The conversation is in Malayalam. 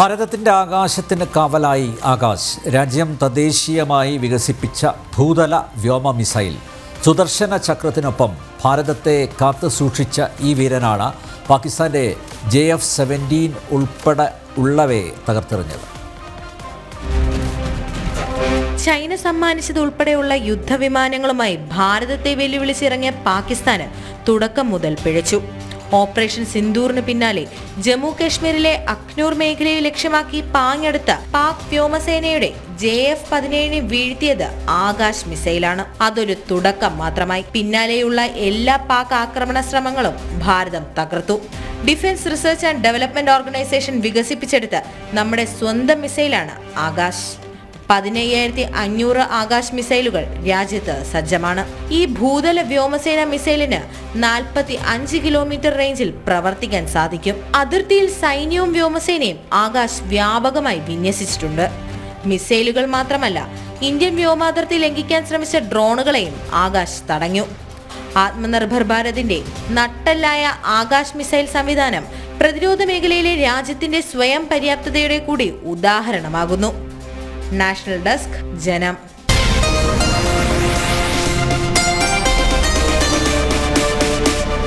ഭാരതത്തിന്റെ ആകാശത്തിന് കാവലായി ആകാശ്. രാജ്യം തദ്ദേശീയമായി വികസിപ്പിച്ച ഭൂതല വ്യോമ മിസൈൽ. സുദർശന ചക്രത്തിനൊപ്പം ഭാരതത്തെ കാത്തു സൂക്ഷിച്ച ഈ വീരനാണ് പാകിസ്ഥാന്റെ ജെ എഫ് സെവന്റീൻ ഉൾപ്പെടെ ഉള്ളവയെ തകർത്തെറിഞ്ഞത്. ചൈന സമ്മാനിച്ചതുൾപ്പെടെയുള്ള യുദ്ധവിമാനങ്ങളുമായി ഭാരതത്തെ വെല്ലുവിളിച്ചിറങ്ങിയ പാകിസ്ഥാന് തുടക്കം മുതൽ പിഴച്ചു. ഓപ്പറേഷൻ സിന്ദൂറിന് പിന്നാലെ ജമ്മു കാശ്മീരിലെ അഖ്നൂർ മേഖലയെ ലക്ഷ്യമാക്കി പാഞ്ഞടുത്ത പാക് വ്യോമസേനയുടെ ജെ എഫ് പതിനേഴിനെ വീഴ്ത്തിയത് ആകാശ് മിസൈലാണ്. അതൊരു തുടക്കം മാത്രമായി. പിന്നാലെയുള്ള എല്ലാ പാക് ആക്രമണ ശ്രമങ്ങളും ഭാരതം തകർത്തു. Defence research and development organisation വികസിപ്പിച്ചെടുത്ത നമ്മുടെ സ്വന്തം മിസൈലാണ് ആകാശ്. പതിനയ്യായിരത്തി അഞ്ഞൂറ് ആകാശ് മിസൈലുകൾ രാജ്യത്ത് സജ്ജമാണ്. ഈ ഭൂതല വ്യോമസേന മിസൈലിന് നാൽപ്പത്തി അഞ്ച് കിലോമീറ്റർ റേഞ്ചിൽ പ്രവർത്തിക്കാൻ സാധിക്കും. അതിർത്തിയിൽ സൈന്യവും വ്യോമസേനയും ആകാശ് വ്യാപകമായി വിന്യസിച്ചിട്ടുണ്ട്. മിസൈലുകൾ മാത്രമല്ല ഇന്ത്യൻ വ്യോമാതിർത്തി ലംഘിക്കാൻ ശ്രമിച്ച ഡ്രോണുകളെയും ആകാശ് തടഞ്ഞു. ആത്മനിർഭർ ഭാരതിന്റെ നട്ടല്ലായ ആകാശ് മിസൈൽ സംവിധാനം പ്രതിരോധ മേഖലയിലെ രാജ്യത്തിന്റെ സ്വയം പര്യാപ്തതയുടെ കൂടി ഉദാഹരണമാകുന്നു. നാഷണൽ ഡെസ്ക് ജനം